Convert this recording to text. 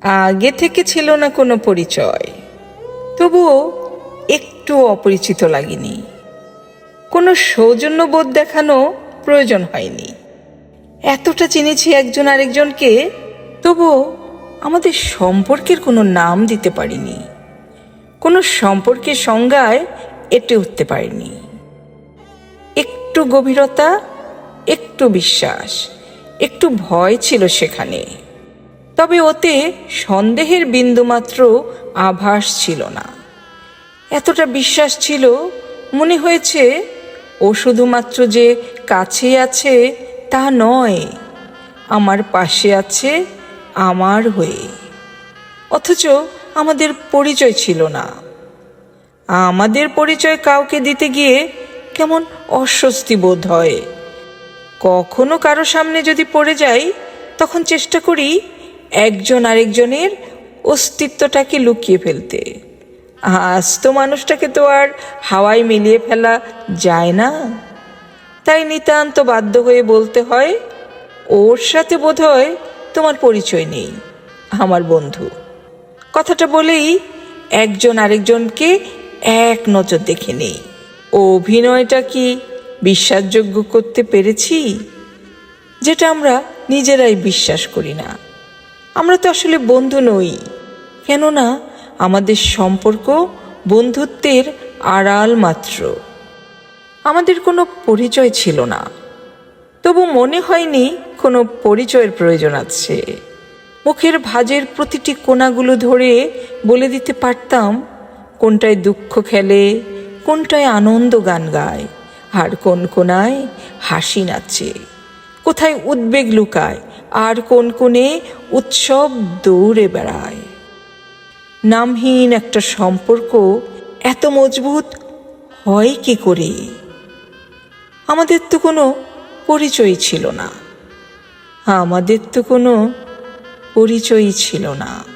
আগে থেকে ছিল না কোনো পরিচয়। তবুও একটু অপরিচিত লাগেনি। কোনো সৌজন্যবোধ দেখানো প্রয়োজন হয়নি। এতটা চিনেছি একজন আরেকজনকে, তবুও আমাদের সম্পর্কের কোনো নাম দিতে পারিনি। কোনো সম্পর্কের সংজ্ঞায় এটে উঠতে পারিনি। একটু গভীরতা, একটু বিশ্বাস, একটু ভয় ছিল সেখানে। তবে ওতে সন্দেহের বিন্দুমাত্র আভাস ছিল না। এতটা বিশ্বাস ছিল, মনে হয়েছে, ও শুধুমাত্র যে কাছে আছে তা নয়, আমার পাশে আছে আমার হয়ে। অথচ আমাদের পরিচয় ছিল না। আমাদের পরিচয় কাউকে দিতে গিয়ে কেমন অস্বস্তি বোধ হয়। কখনো কারও সামনে যদি পড়ে যাই, তখন চেষ্টা করি একজন আরেকজনের অস্তিত্বটাকে লুকিয়ে ফেলতে? আজ তো মানুষটাকে তো আর হাওয়ায় মিলিয়ে ফেলা যায় না। তাই নিতান্ত বাধ্য হয়ে বলতে হয়, ওর সাথে বোধ হয় তোমার পরিচয় নেই, আমার বন্ধু। কথাটা বলেই একজন আরেকজনকে এক নজর দেখে নেই। অভিনয়টা কি বিশ্বাসযোগ্য করতে পেরেছি? যেটা আমরা নিজেরাই বিশ্বাস করি না। আমরা তো আসলে বন্ধু নই। কেননা আমাদের সম্পর্ক বন্ধুত্বের আড়াল মাত্র। আমাদের কোনো পরিচয় ছিল না। তবু মনে হয়নি কোনো পরিচয়ের প্রয়োজন আছে। মুখের ভাজের প্রতিটি কোনাগুলো ধরে বলে দিতে পারতাম, কোনটায় দুঃখ খেলে, কোনটায় আনন্দ গান গায়, আর কোন কোনায় হাসি নাচে, কোথায় উদ্বেগ লুকায় আর কোন কোণে উৎসব দৌড়ে বেড়ায়। নামহীন একটা সম্পর্ক এত মজবুত হয় কি করে? আমাদের তো কোনো পরিচয় ছিল না। আমাদের তো কোনো পরিচয়ই ছিল না।